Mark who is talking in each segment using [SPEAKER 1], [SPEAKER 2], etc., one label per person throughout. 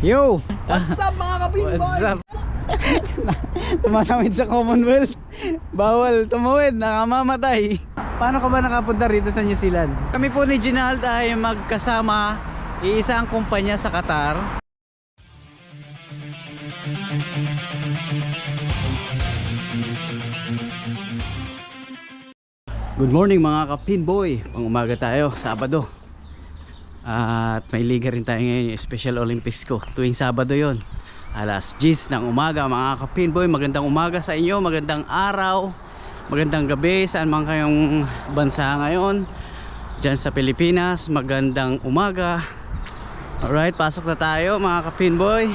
[SPEAKER 1] Yo!
[SPEAKER 2] What's up mga kapinboy?
[SPEAKER 1] What's up? Tumatawid sa Commonwealth. Bawal tumawid, nakamamatay. Paano ka ba nakapunta rito sa New Zealand? Kami po ni Ginald ay magkasama iisa ang kumpanya sa Qatar. Good morning mga kapinboy. Pang umaga tayo, Sabado. At may liga rin tayo ngayon, yung Special Olympics ko. Tuwing Sabado yon Alas 10 ng umaga mga kapinboy. Magandang umaga sa inyo, magandang araw, magandang gabi. Saan man kayong bansa ngayon. Diyan sa Pilipinas, magandang umaga. Alright, pasok na tayo mga kapinboy.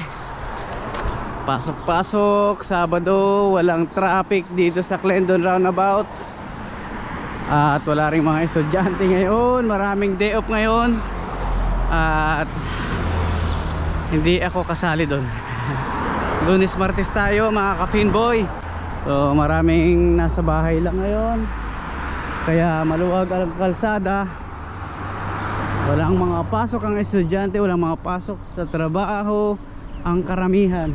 [SPEAKER 1] Pasok-pasok, Sabado, walang traffic dito sa Clendon Roundabout. At wala rin mga estudyante ngayon, maraming day off ngayon. At hindi ako kasali doon. Lunes Martes tayo mga kapinboy. So maraming nasa bahay lang ngayon. Kaya maluwag ang kalsada. Walang mga pasok ang estudyante, walang mga pasok sa trabaho ang karamihan.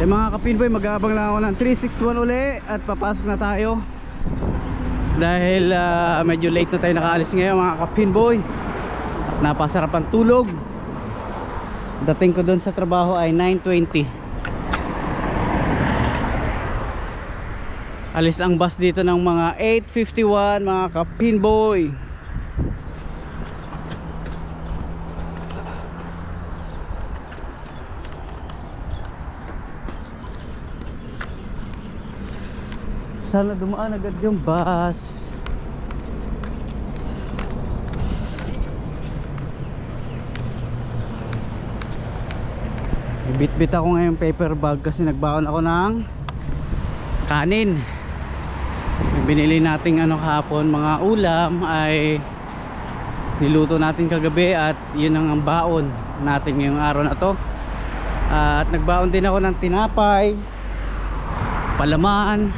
[SPEAKER 1] Eh mga kapinboy, mag-aabang lang ako ng 361 uli at papasok na tayo. Dahil ah, medyo late na tayo nakaalis ngayon mga kapinboy. Napasarap ang tulog. Dating ko doon sa trabaho ay 9.20. Alis ang bus dito ng mga 8.51 mga kapinboy. Sana dumaan agad yung bus. Bit-bit ako ngayon paper bag kasi nagbaon ako ng kanin. Binili nating ano kahapon mga ulam ay niluto natin kagabi at yun ang baon natin ngayong araw na to. At nagbaon din ako ng tinapay, palaman,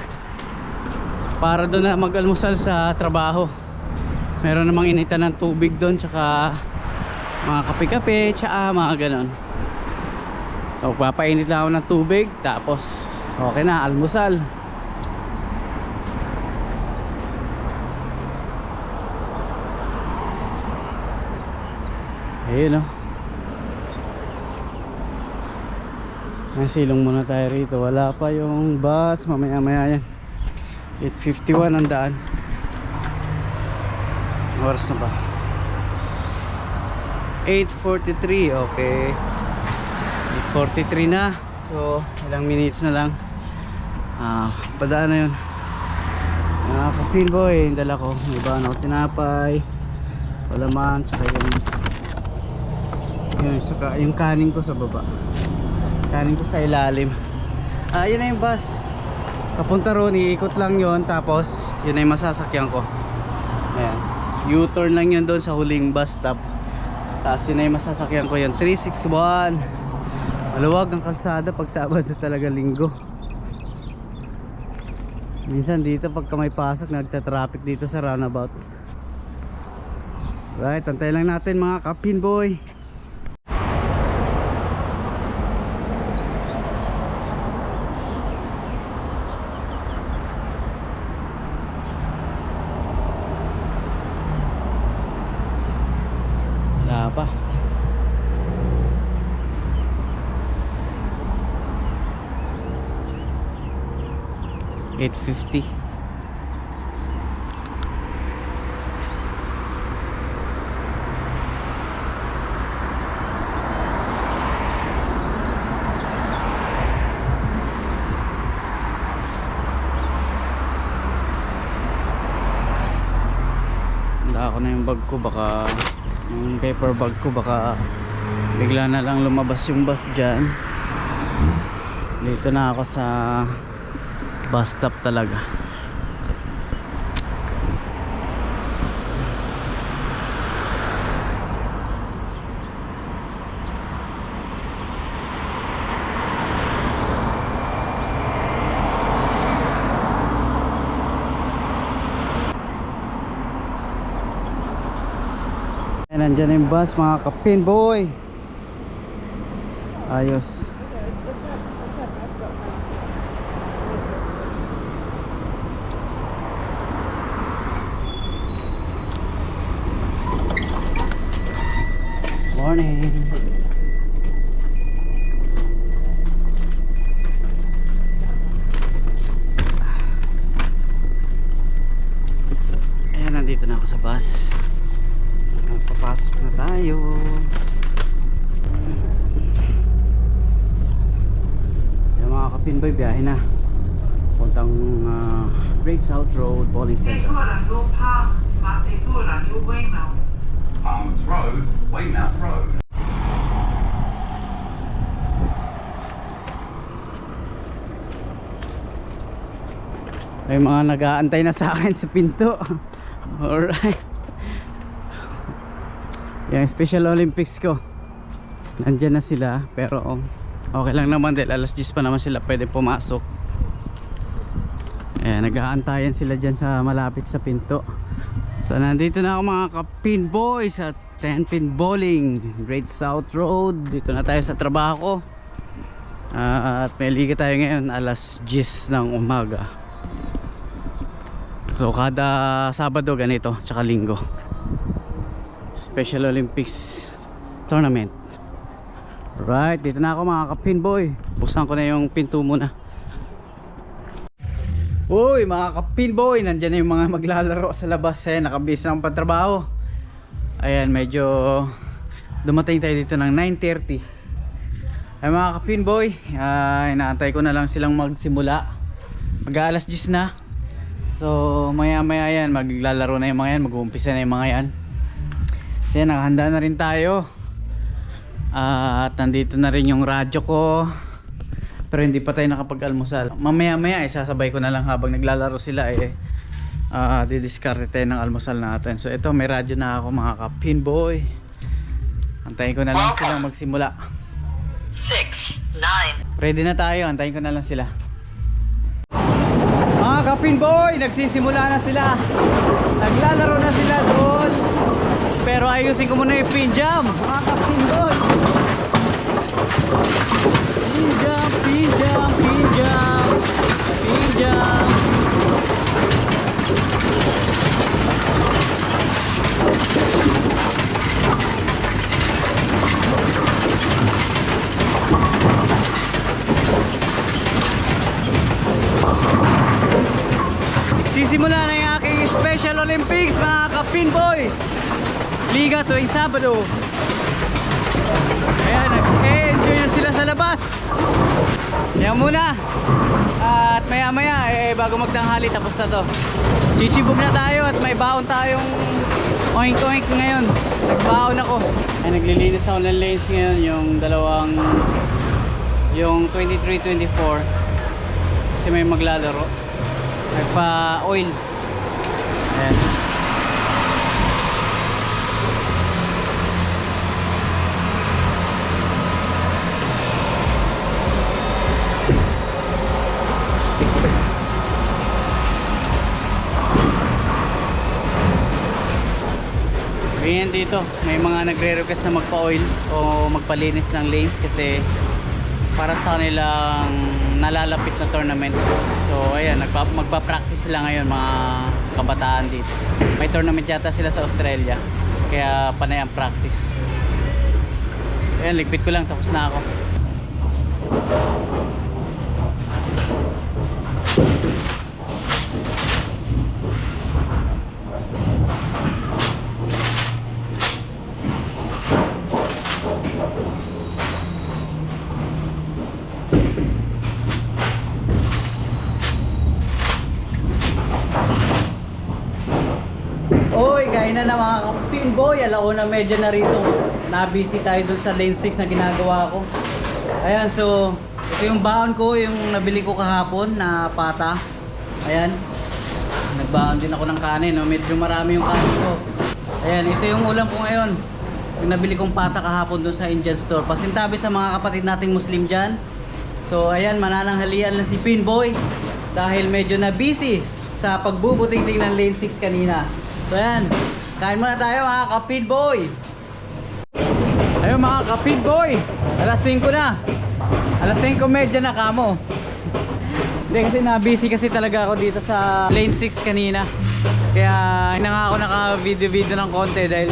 [SPEAKER 1] para doon na mag-almusal sa trabaho meron namang initan ng tubig doon tsaka mga kape-kape tsaka mga ganon so papainit lang ako ng tubig tapos okay na almusal. Ayun o Nasilong muna tayo rito. Wala pa yung bus mamaya maya yan 8.51 ang daan. Oras na ba? 8.43 okay 8.43 na so ilang minutes na lang ah, padaan na yun mga kapin boy yung dala ko may ba na tinapay palaman tsaka yung yun, saka yung kanin ko sa baba kanin ko sa ilalim ah yun na yung bus Papunta roon, iikot lang yon tapos yun ay masasakyan ko. Ayan. U-turn lang yun doon sa huling bus stop. Tapos yun ay masasakyan ko yun. 361. Maluwag ang kalsada pag Sabado talaga linggo. Minsan dito pagka may pasok, nagta-traffic dito sa roundabout. Right, antay lang natin mga kapin boy. 850 ako na yung bag ko baka yung paper bag ko baka bigla na lang lumabas yung bus dyan. Dito na ako sa bus stop talaga nandyan na yung bus mga kapin boy Ayos. morning. Ayan, nandito na ako sa bus. Papasok na tayo. Ayan mga kapinboy, biyahe na. Puntang ah, uh, Breaks Out Road, Bowling Center.
[SPEAKER 2] Ora, go pa, smate tura, you way mouth.
[SPEAKER 3] Palms Road, Weymouth Road.
[SPEAKER 1] May mga nag-aantay na sa akin sa pinto. Alright. Yung Special Olympics ko. Nandyan na sila. Pero okay lang naman dahil alas 10 pa naman sila pwede pumasok. Ayan, nag-aantayan sila dyan sa malapit sa pinto. So nandito na ako mga ka-pin boys at 10 pin bowling. Great South Road. Dito na tayo sa trabaho ko. Ah, at may liga tayo ngayon alas 10 ng umaga. So kada Sabado ganito, tsaka Linggo. Special Olympics Tournament. Right, dito na ako mga ka-pinboy. Buksan ko na yung pinto muna. Uy, mga ka-pinboy, nandiyan na yung mga maglalaro sa labas. Ayan, nakabis na ang pagtrabaho. Ayan, medyo dumating tayo dito ng 9.30. Ay mga ka-pinboy, ah, inaantay ko na lang silang magsimula. Mag-aalas 10 na. So maya maya yan maglalaro na yung mga yan Mag-uumpisa na yung mga yan yan nakahanda na rin tayo Ah, At nandito na rin yung radyo ko Pero hindi pa tayo nakapag-almusal. Mamaya maya isasabay ko na lang habang naglalaro sila eh. Uh, Didiskarte tayo ng almusal natin. So ito may radyo na ako mga ka-pinboy Antayin ko na lang silang magsimula.
[SPEAKER 2] Six, nine.
[SPEAKER 1] Ready na tayo, antayin ko na lang sila. Mga kapin boy, nagsisimula na sila. Naglalaro na sila doon. Pero ayusin ko muna yung pin jam Mga kapin boy Pin jam, pin jam, pin jam Pin jam Sisimula na yung aking Special Olympics mga ka-pinboy Liga tuwing Sabado. Ayan, nag-enjoy na sila sa labas Yan muna. At maya maya, eh, bago magtanghali tapos na to. Chichibog na tayo at may baon tayong oink oink ngayon. Nagbaon ako. Ay, naglilinis ako ng lanes ngayon yung dalawang Yung 23-24 Kasi may maglalaro. Nagpa oil ayan dito, may mga nagre-request na magpa-oil o magpalinis ng lanes kasi para sa kanilang nalalapit na tournament. So ayan, nagpa magpa-practice sila ngayon mga kabataan dito. May tournament yata sila sa Australia. Kaya panay ang practice. Ayan, ligpit ko lang tapos na ako. Oy, kain na mga kapinboy. Alauna medyo na rito. Na-busy tayo dun sa lane 6 na ginagawa ko. Ayan, so ito yung baon ko, yung nabili ko kahapon na pata. Ayan. Nagbaon din ako ng kanin, no? medyo marami yung kanin ko. Ayan, ito yung ulam ko ngayon. Yung nabili kong pata kahapon dun sa Indian store. Pasintabi sa mga kapatid nating Muslim dyan. So ayan, manananghalian na si Pinboy dahil medyo na busy sa pagbubuting-ting ng lane 6 kanina. So ayan, kain muna tayo mga ka-Pinboy. Ayun mga kapit boy. Alas 5 na. Alas 5 medya na kamo. Hindi kasi na-busy kasi talaga ako dito sa lane 6 kanina. Kaya hindi nga ako naka-video-video ng konti dahil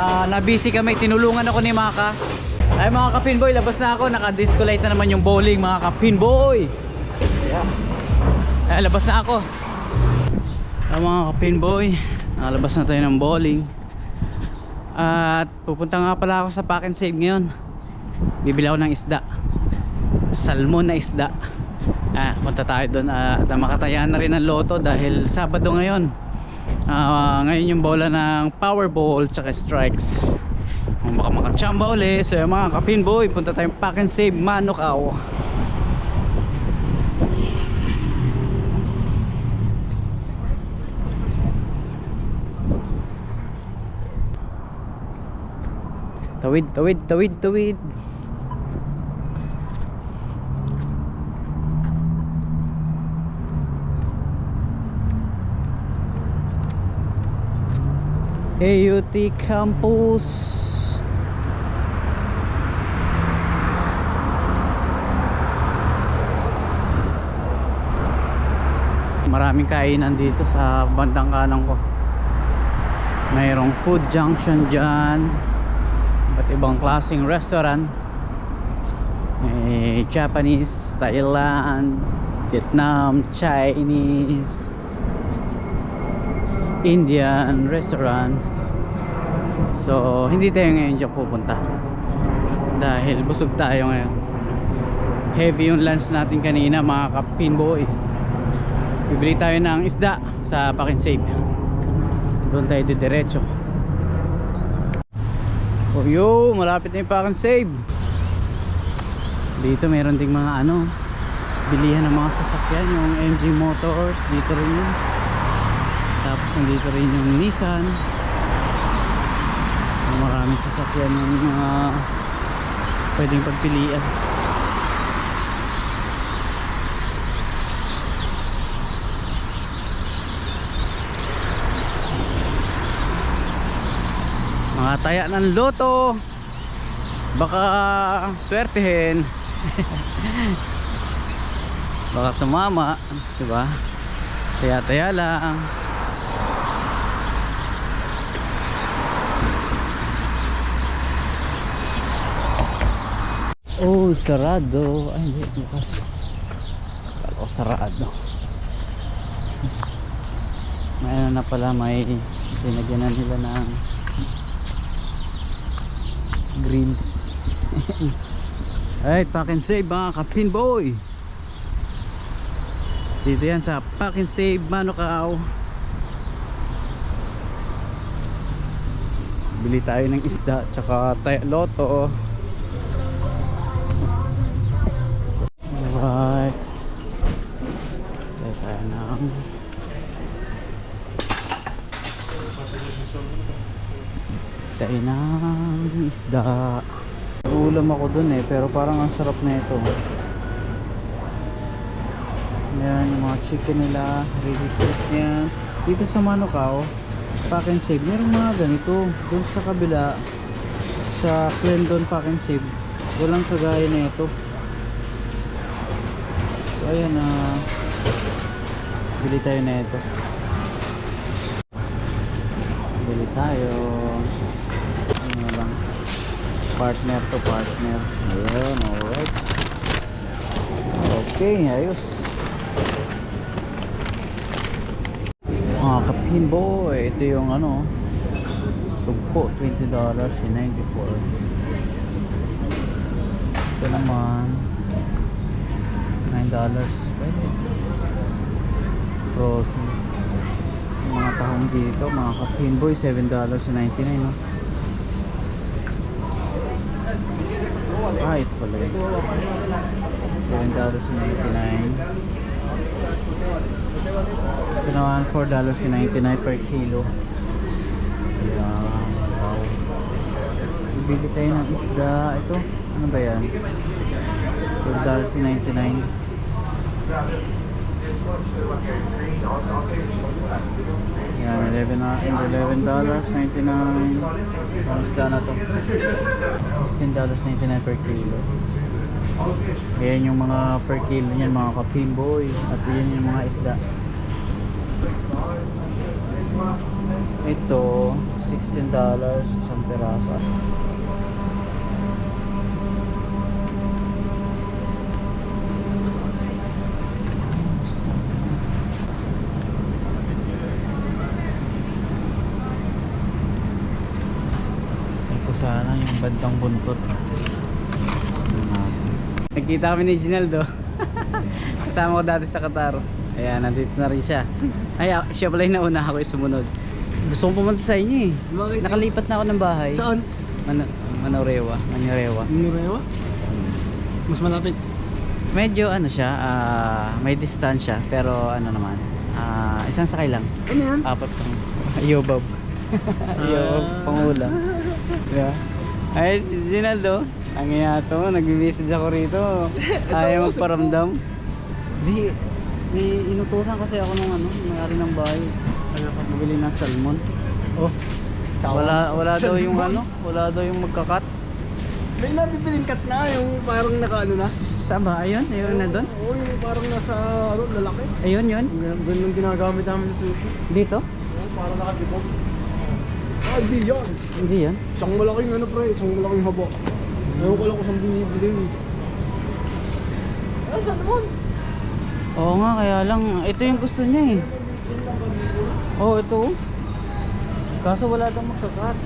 [SPEAKER 1] ah, na-busy kami. Tinulungan ako ni Maka. Ay mga kapinboy, labas na ako. Naka-disco light na naman yung bowling mga kapinboy. Ay, labas na ako. Ay mga kapinboy, nakalabas na tayo ng bowling. At pupunta nga pala ako sa pack and save ngayon. Bibili ako ng isda. Salmon na isda. Ah, punta tayo doon at makatayaan na rin ng loto dahil Sabado ngayon. Ah, ngayon yung bola ng Powerball tsaka strikes. Kung baka makachamba uli, so yung mga kapinboy, punta tayong pack and save Manukaw. Tawid, tawid, tawid, tawid. AUT Campus. Maraming kainan dito sa bandang kanan ko. Mayroong food junction dyan. Iba't ibang klaseng restaurant. May Japanese, Thailand, Vietnam, Chinese, Indian restaurant. So, hindi tayo ngayon dyan pupunta. Dahil busog tayo ngayon. Heavy yung lunch natin kanina mga kapinboy. Bibili tayo ng isda sa Pack and Save. Doon tayo didiretso. Oh yo, malapit na yung Pack and Save. Dito meron ding mga ano, bilihan ng mga sasakyan, yung MG Motors, dito rin yun. Tapos nandito rin yung Nissan. Maraming sasakyan ng mga pwedeng pagpilian. Mga taya ng loto. Baka swertehin. Baka tumama, 'di ba? Taya-taya lang. Oh, sarado. Ay, hindi. Bukas. Akala ko sarado. May ano na pala, may pinagyan na nila ng grills. Ay, pack and save mga kapin boy. Dito yan sa pack and save Manukau. Bili tayo ng isda tsaka loto. Alright. Tayo tayo ng tayo ng isda. Ulam ako dun eh, pero parang ang sarap na ito. Yan, yung mga chicken nila, ready to yan. Dito sa Manukau, pack and save, meron mga ganito. Doon sa kabila, sa Clendon pack and save, walang kagaya na ito. So ayan na bili tayo na ito. Bili tayo. Partner to partner. Ayun, alright. Okay, ayos. Mga kapin boy, ito yung ano, sugpo, $20 and 94 Ito naman, $9 pwede. Frozen. Mga tahong dito, mga kapin boy, $7 and 99 no? Ah, ito pala yun. $7.99 Ito naman $4.99 per kilo. Ayan, wow. Bibili tayo ng isda. Ito, ano ba yan? $12.99 Yan, 11 na, 11 dollars 99. Ang isda na to. 16 dollars 99 per kilo. Ayan yung mga per kilo niyan, mga kapimboy. At yan yung mga isda. Ito, 16 dollars isang peraso. Buntot. Nagkita kami ni Ginaldo. Kasama ko dati sa Qatar. Ayan, nandito na rin siya. Ay, ah, siya pala yung nauna ako yung sumunod. Gusto kong pumunta sa inyo eh.
[SPEAKER 4] Bakit?
[SPEAKER 1] Nakalipat na ako ng bahay.
[SPEAKER 4] Saan?
[SPEAKER 1] Man Manorewa. Manorewa.
[SPEAKER 4] Nurewa? Mas malapit.
[SPEAKER 1] Medyo ano siya, ah, may distansya. Pero ano naman, ah, isang sakay lang.
[SPEAKER 4] Ano yan?
[SPEAKER 1] Apat pang Yobab. Yobab, pangulang. Yeah. Ay, si Ginaldo. Ang iya to, nag-message ako rito. Ayaw magparamdam. Di, di inutusan kasi ako nung ano, may-ari ng bahay. Ano pa, mabili ng salmon.
[SPEAKER 4] Oh.
[SPEAKER 1] Wala, wala daw yung ano, wala daw yung magkakat.
[SPEAKER 4] May nabibiling cut na, yung parang naka ano na.
[SPEAKER 1] Saan ba? Ayun, ayun na doon.
[SPEAKER 4] Oo, yung parang nasa ano, lalaki.
[SPEAKER 1] Ayun, yun.
[SPEAKER 4] Yung ginagamit namin sa sushi.
[SPEAKER 1] Dito?
[SPEAKER 4] Oo, parang nakatipog. Ah, di yan.
[SPEAKER 1] Hindi yan.
[SPEAKER 4] Isang malaking ano pre, isang malaking habo. Ewan ko lang kung saan binibili. Ah, saan naman?
[SPEAKER 1] Oo nga, kaya lang, ito yung gusto niya eh. Oo, oh, ito. oh. Kaso wala daw magkakat.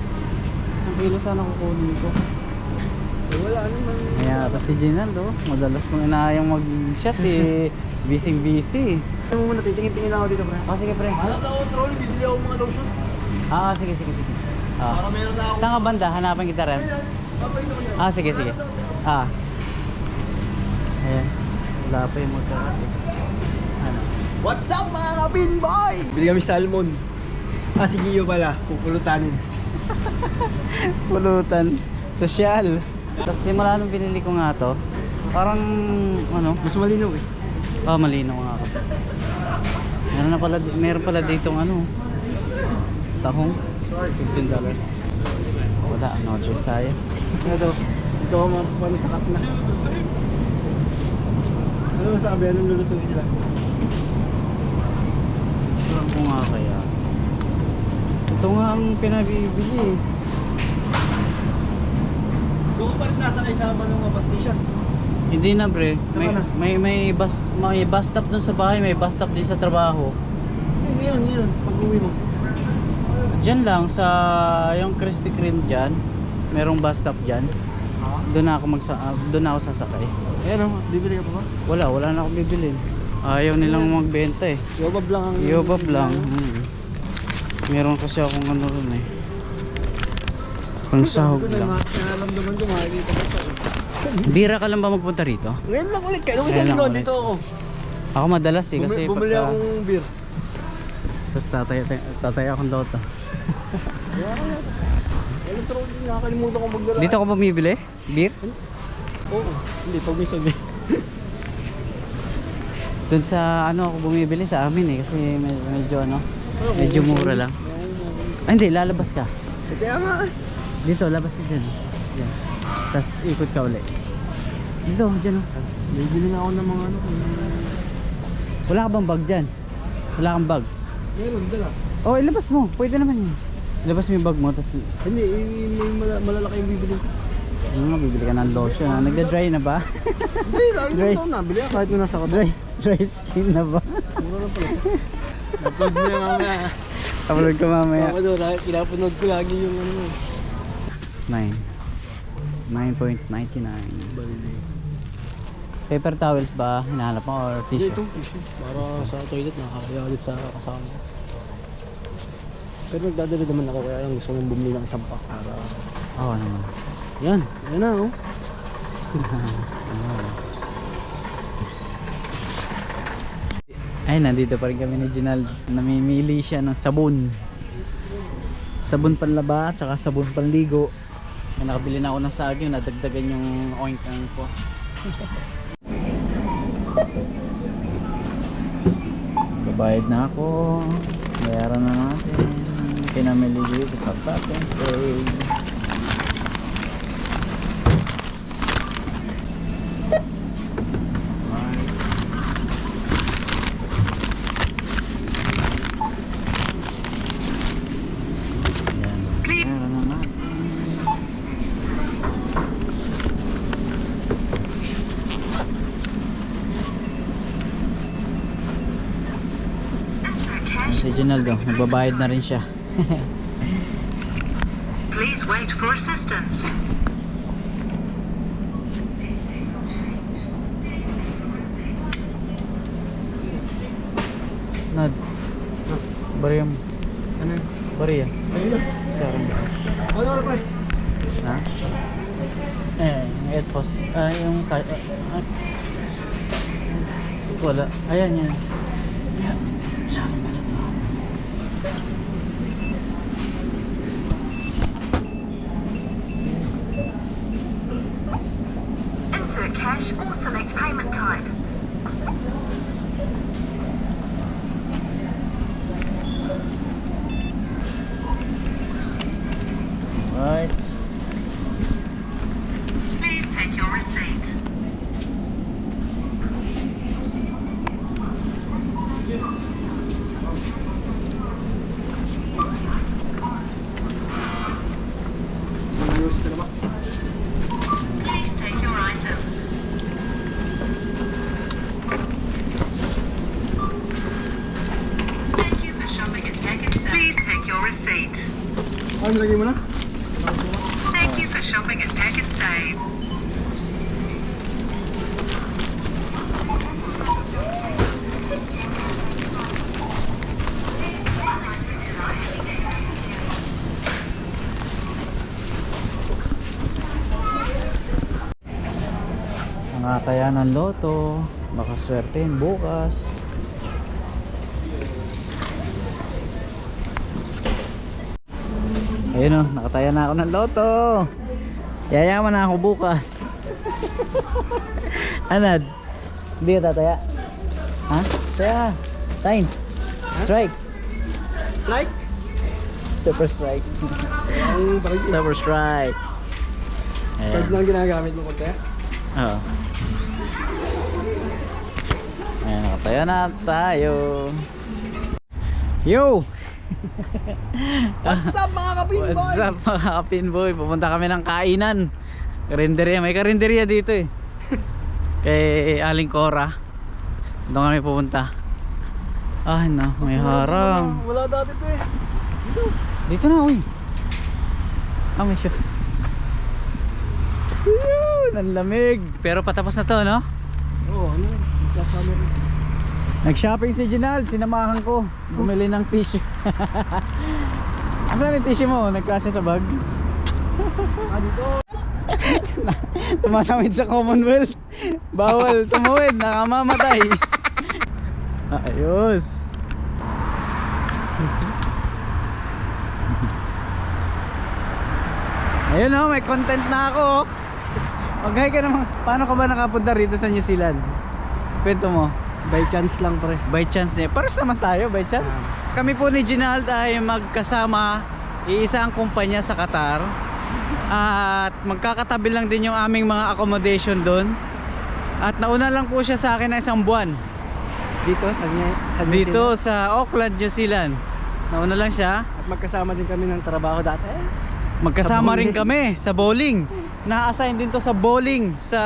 [SPEAKER 1] Isang kilo sana kukunin ko.
[SPEAKER 4] Eh, wala naman.
[SPEAKER 1] Kaya tapos si Ginaldo, madalas kong inaayang mag-shot eh. Busy busy.
[SPEAKER 4] Ano mo muna, titingin-tingin lang ako dito pre.
[SPEAKER 1] Ah, sige pre.
[SPEAKER 4] Ano daw, troll, bibili ako mga lotion.
[SPEAKER 1] Ah, sige, sige, sige.
[SPEAKER 4] Para meron na ako.
[SPEAKER 1] Saan ka banda? Hanapan kita rin.
[SPEAKER 4] Ayan, yan.
[SPEAKER 1] Ah, sige, sige. Ah. Ayan. Wala pa yung magkakat eh. Ano?
[SPEAKER 4] What's up mga kapin boy? Bili kami salmon. Ah, si Gio pala. Pupulutanin.
[SPEAKER 1] Pulutan. Sosyal. Tapos simula nung binili ko nga to, parang ano,
[SPEAKER 4] Mas malinaw eh.
[SPEAKER 1] Ah, malinaw nga ako. Meron na pala, meron pala ditong ano, tahong. $15 dollars. Wala, no choice tayo.
[SPEAKER 4] Ito, dito ako mapapanin sa cut na. Ano masabi? Anong lulutuin nila?
[SPEAKER 1] Kurang ko nga kaya. Ito nga ang pinabibili eh.
[SPEAKER 4] Doon ko pa rin nasa kay sama ng mga pastisya.
[SPEAKER 1] Hindi na bre. May,
[SPEAKER 4] na?
[SPEAKER 1] may, may, bus, may bus stop dun sa bahay, may bus stop din sa trabaho.
[SPEAKER 4] Hindi, ngayon, ngayon. Pag uwi mo.
[SPEAKER 1] Diyan lang sa yung Krispy Kreme diyan. Merong bus stop diyan. Doon ako magsa ah, doon ako sasakay.
[SPEAKER 4] Ayan bibili ka pa ba?
[SPEAKER 1] Wala, wala na akong bibilin. Ayaw nilang magbenta eh.
[SPEAKER 4] Yobab lang ang...
[SPEAKER 1] Yobab lang. Mm. Meron kasi akong ano ron eh. Pang sahog lang.
[SPEAKER 4] Ko, makikita ko pa.
[SPEAKER 1] Bira ka lang ba magpunta rito?
[SPEAKER 4] Ngayon lang ulit. Isang
[SPEAKER 1] lang
[SPEAKER 4] linggo,
[SPEAKER 1] ulit.
[SPEAKER 4] dito ako.
[SPEAKER 1] Ako madalas eh kasi
[SPEAKER 4] Bumili, bumili
[SPEAKER 1] pagka...
[SPEAKER 4] akong beer.
[SPEAKER 1] Tapos tatay, tatay akong loto.
[SPEAKER 4] Pero nakakalimutan ko magdala.
[SPEAKER 1] Dito ako bumibili? Beer?
[SPEAKER 4] Oo. Hindi, pag may sabi.
[SPEAKER 1] Doon sa ano ako bumibili sa amin eh kasi med- medyo ano, medyo mura lang. Ay hindi, lalabas ka.
[SPEAKER 4] Kaya nga.
[SPEAKER 1] Dito, labas ka dyan. Dyan. Tapos ikot ka uli. Dito, dyan oh.
[SPEAKER 4] Bibili na ako ng mga ano.
[SPEAKER 1] Wala ka bang bag dyan? Wala kang bag?
[SPEAKER 4] Meron, dala.
[SPEAKER 1] Oh, ilabas mo. Pwede naman yun. Ilabas mo yung bag mo, tapos
[SPEAKER 4] Hindi, eh, may mala- malalaki yung bibili ko.
[SPEAKER 1] ano nga, bibili ka ng lotion. Ha? Nagda-dry na ba?
[SPEAKER 4] Hindi, lagi
[SPEAKER 1] Dry-
[SPEAKER 4] lang ito nabili ako kahit na nasa kato.
[SPEAKER 1] dry, dry skin na ba?
[SPEAKER 4] Mura lang pala. Upload mo yung mamaya.
[SPEAKER 1] Upload ka mamaya.
[SPEAKER 4] Doon, lagi- pinapanood ko lagi yung ano mo.
[SPEAKER 1] 9. 9.99.
[SPEAKER 4] Balde.
[SPEAKER 1] Paper towels ba hinahanap mo or
[SPEAKER 4] Hindi,
[SPEAKER 1] tissue?
[SPEAKER 4] itong tissue. Para sa toilet, nakakaya ulit sa kasama. Pero nagdadala naman ako kaya lang gusto kong bumili ng isang pack para...
[SPEAKER 1] Oo naman.
[SPEAKER 4] Yan, yan na oh.
[SPEAKER 1] Ay, nandito pa rin kami ni Ginald. Namimili siya ng sabon. Sabon panlaba, tsaka sabon panligo. Ay, nakabili na ako ng saging, nadagdagan yung oink-oink ko. Bayad na ako. Bayaran na natin. Pinamili dito sa na natin. Si Ginaldo, nagbabayad na rin siya.
[SPEAKER 2] Please wait for assistance.
[SPEAKER 1] Nad. Bariya mo.
[SPEAKER 4] Ano?
[SPEAKER 1] Bariya.
[SPEAKER 4] Sa iyo.
[SPEAKER 1] Sa akin.
[SPEAKER 4] Ano pre?
[SPEAKER 1] Ha? Eh, headphones. Ah, yung... ka- ah. Wala. Ayan yan. Ayan. Sa akin pala to.
[SPEAKER 5] Insert cash or select payment type.
[SPEAKER 1] Right.
[SPEAKER 5] Please take your receipt.
[SPEAKER 4] Ayos na labas.
[SPEAKER 5] Please take your items. Thank you for shopping at Pack and Save. Please take your receipt.
[SPEAKER 4] Ano lagay mo na?
[SPEAKER 5] Thank you for shopping at Pack and Save.
[SPEAKER 1] Ang ataya ng loto. Baka swertein bukas. Ayun o, nakataya na ako ng loto. Yayaman na ako bukas. Anad? Hindi ka tataya? Ha? Taya. Times. Strikes.
[SPEAKER 4] Strike?
[SPEAKER 1] Super strike. Super strike.
[SPEAKER 4] Pwede
[SPEAKER 1] Ayan.
[SPEAKER 4] lang ginagamit mo pag kaya?
[SPEAKER 1] Oo. Nakatayo na tayo. Yo!
[SPEAKER 4] What's up mga kapinboy?
[SPEAKER 1] What's up mga kapinboy? Pupunta kami ng kainan. Karinderya. May karinderya dito eh. Kay Aling Cora. Doon kami pupunta. Ay na, may harang.
[SPEAKER 4] Wala, dati to eh.
[SPEAKER 1] Dito na, uy. Ah, may show. Yun, ang lamig. Pero patapos na to, no?
[SPEAKER 4] Oo, ano? Magkasama rin.
[SPEAKER 1] Nag-shopping si Ginald, sinamahan ko. Bumili ng tissue. Asan yung tissue mo? Nagkasya sa bag?
[SPEAKER 4] Ah, dito.
[SPEAKER 1] Tumatawid sa Commonwealth. Bawal tumawid, nakamamatay. Ayos. Ayun oh, may content na ako. oh. Mag-hi ka naman. Paano ka ba nakapunta rito sa New Zealand? Kwento mo.
[SPEAKER 4] By chance lang pre.
[SPEAKER 1] By chance niya. Pares naman tayo, by chance. Kami po ni Ginald ay magkasama iisang kumpanya sa Qatar. At magkakatabi lang din yung aming mga accommodation doon. At nauna lang po siya sa akin ng isang buwan.
[SPEAKER 4] Dito, sa niya, sa New
[SPEAKER 1] Dito
[SPEAKER 4] Zealand.
[SPEAKER 1] sa Auckland, New Zealand. Nauna lang siya.
[SPEAKER 4] At magkasama din kami ng trabaho dati.
[SPEAKER 1] Magkasama
[SPEAKER 4] Sa
[SPEAKER 1] rin kami sa bowling. Na-assign din to sa bowling sa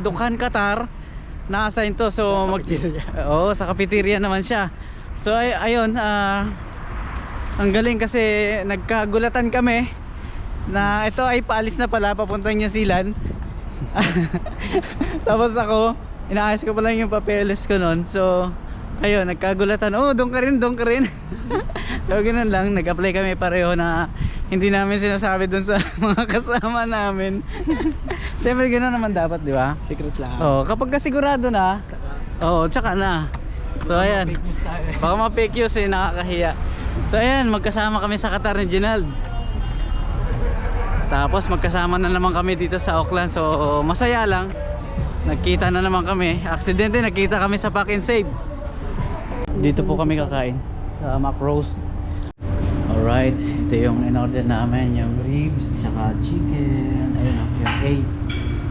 [SPEAKER 1] Dukhan, Qatar. Na-assign to. So mag. Oo, sa cafeteria naman siya. So ay ayun, ah ang galing kasi nagkagulatan kami na ito ay paalis na pala papuntang New Zealand. Tapos ako, inaayos ko pa lang yung papeles ko noon. So ayun, nagkagulatan. Oh, doon ka rin, doon ka rin. so ganun lang, nag-apply kami pareho na hindi namin sinasabi doon sa mga kasama namin. Siyempre ganoon naman dapat, di ba?
[SPEAKER 4] Secret lang.
[SPEAKER 1] Oh, kapag kasigurado na, Oo, tsaka na. So ayan.
[SPEAKER 4] eh.
[SPEAKER 1] Baka ma-fake news eh, nakakahiya. So ayan, magkasama kami sa Qatar ni Ginald. Tapos magkasama na naman kami dito sa Auckland. So masaya lang. Nagkita na naman kami. Aksidente, nagkita kami sa Pack and Save. Dito po kami kakain sa Mac Roast. Alright, ito yung in-order namin, yung ribs, tsaka chicken, ayun o, yung A,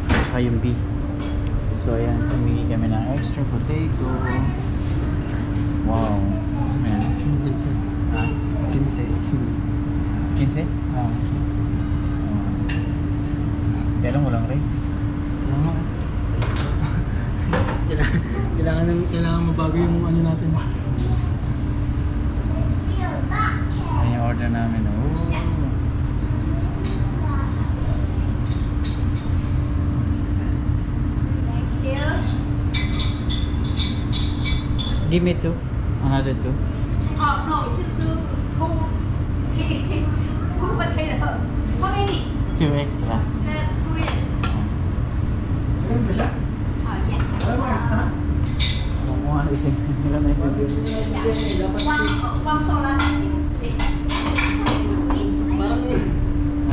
[SPEAKER 1] tsaka yung B. So ayan, humingi kami ng extra potato. Wow. Ano yan? Ha? 15?
[SPEAKER 4] Ah.
[SPEAKER 1] Kaya lang walang rice. eh.
[SPEAKER 4] Kailangan, kailangan, ng- kailangan mabago yung ano natin.
[SPEAKER 1] Ayan yung order namin. Oh. Give me two. Another two.
[SPEAKER 6] Oh no, just two two potato. How many?
[SPEAKER 1] Two extra.
[SPEAKER 6] The two yes.
[SPEAKER 4] Ganun ba siya?
[SPEAKER 6] Oh yeah.
[SPEAKER 4] Alam mo, extra?
[SPEAKER 1] Ano mo nga ito? Ilan na ito?
[SPEAKER 6] Yeah. One one dollar sixty.
[SPEAKER 4] Parang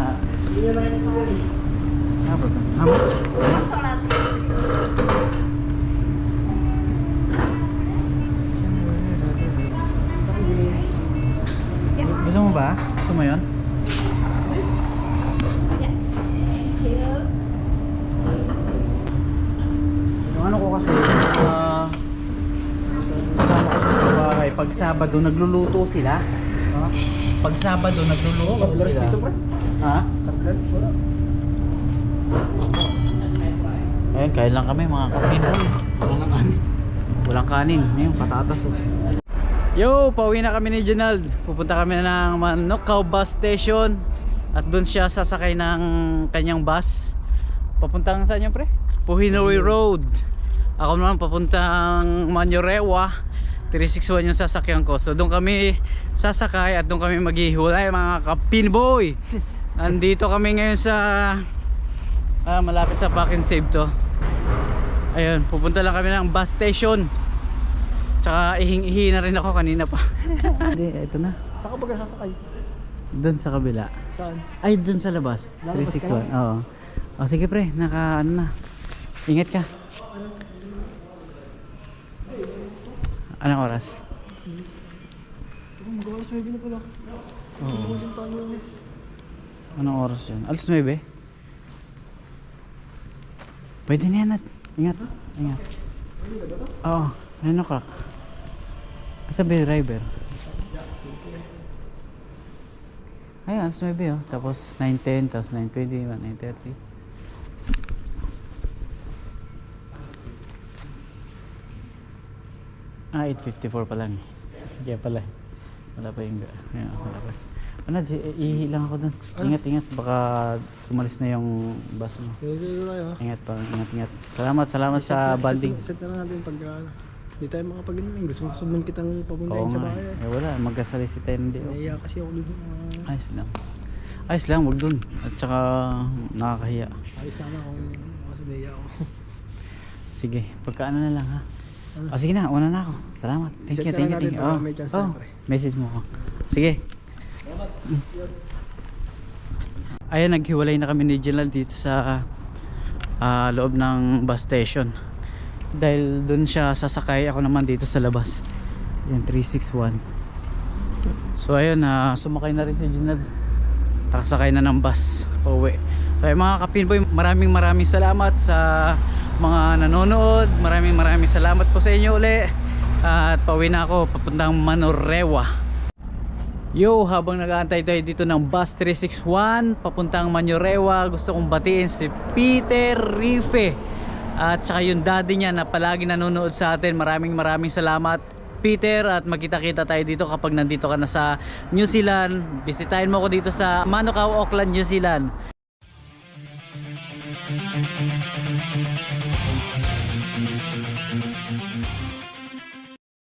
[SPEAKER 1] Ha?
[SPEAKER 4] hindi niya nakikita eh.
[SPEAKER 1] How about How much?
[SPEAKER 6] One dollar sixty.
[SPEAKER 1] Gusto mo ba? Gusto mo yun?
[SPEAKER 6] Yeah. Thank you.
[SPEAKER 1] Yung ano ko kasi, ah, kasama ko dun sa bahay, pag Sabado nagluluto sila.
[SPEAKER 4] Ha?
[SPEAKER 1] Pag Sabado nagluluto
[SPEAKER 4] katulad
[SPEAKER 1] sila.
[SPEAKER 4] dito, pre.
[SPEAKER 1] Ha?
[SPEAKER 4] Katlan? Wala.
[SPEAKER 1] Ayun, kain lang kami mga kapinol.
[SPEAKER 4] Wala nang ano.
[SPEAKER 1] Walang kanin. Ngayon, patatas oh. Yo, pauwi na kami ni Junald. Pupunta kami ng Manukau bus station. At doon siya sasakay ng kanyang bus. Papuntang saan yun pre? Puhinoy Road. Ako naman papuntang Manyorewa. 361 yung sasakyan ko. So doon kami sasakay at doon kami maghihiwalay mga kapinboy. Andito kami ngayon sa ah, malapit sa Back and Save to. Ayun, pupunta lang kami ng bus station. Tsaka ihing-ihi na rin ako kanina pa. Hindi, ito na.
[SPEAKER 4] Saan ka ba sasakay?
[SPEAKER 1] Doon sa kabila.
[SPEAKER 4] Saan?
[SPEAKER 1] Ay, doon sa labas.
[SPEAKER 4] Lalabas ka
[SPEAKER 1] 361. Oo. O sige pre, naka ano na. Ingat ka. Anong oras?
[SPEAKER 4] Mag-alas 9 na pala.
[SPEAKER 1] Oo. Anong oras yun? Alas 9? Pwede na yan at. Ingat. Ingat. Oo. 9 o'clock. Sabi driver. Ayan, alas 9 oh. Tapos 9.10, tapos 9.20, 9.30. Ah, 8.54 pa lang. Kaya pala. Wala pa yung... Ayan, wala pa. Ano, ihi lang ako dun. Ingat, ingat. Baka umalis na yung bus mo. Ingat pa, ingat, ingat. Salamat, salamat sa banding.
[SPEAKER 4] Set, na lang natin pag ano. Hindi tayo makapag-inumin. Gusto gusto man kitang
[SPEAKER 1] Oo
[SPEAKER 4] papuntahin sa bahay.
[SPEAKER 1] Eh, wala, magkasalisi tayo ng di.
[SPEAKER 4] Naiya kasi ako dun. Uh,
[SPEAKER 1] Ayos lang. Ayos lang, wag dun. At saka nakakahiya.
[SPEAKER 4] ayos sana kung kasi naiya ako.
[SPEAKER 1] Sige, pagka ano na lang ha. O sige na, una na ako. Salamat. Thank you, thank you, thank you. Oh,
[SPEAKER 4] may chance
[SPEAKER 1] oh, message mo ako. Sige. Ayan, naghiwalay na kami ni Gerald dito sa ah, loob ng bus station. Dahil doon siya sasakay, ako naman dito sa labas. Yan, 361. So ayun, na sumakay na rin si Gerald. Nakasakay na ng bus pauwi. Kaya mga kapinboy, maraming maraming salamat sa mga nanonood. Maraming maraming salamat po sa inyo uli. At pauwi na ako papuntang Manorewa. Yo, habang nag-aantay tayo dito ng bus 361 papuntang Manyorewa, gusto kong batiin si Peter Rife at saka yung daddy niya na palagi nanonood sa atin. Maraming maraming salamat Peter at magkita-kita tayo dito kapag nandito ka na sa New Zealand. Bisitahin mo ako dito sa Manukau, Auckland, New Zealand.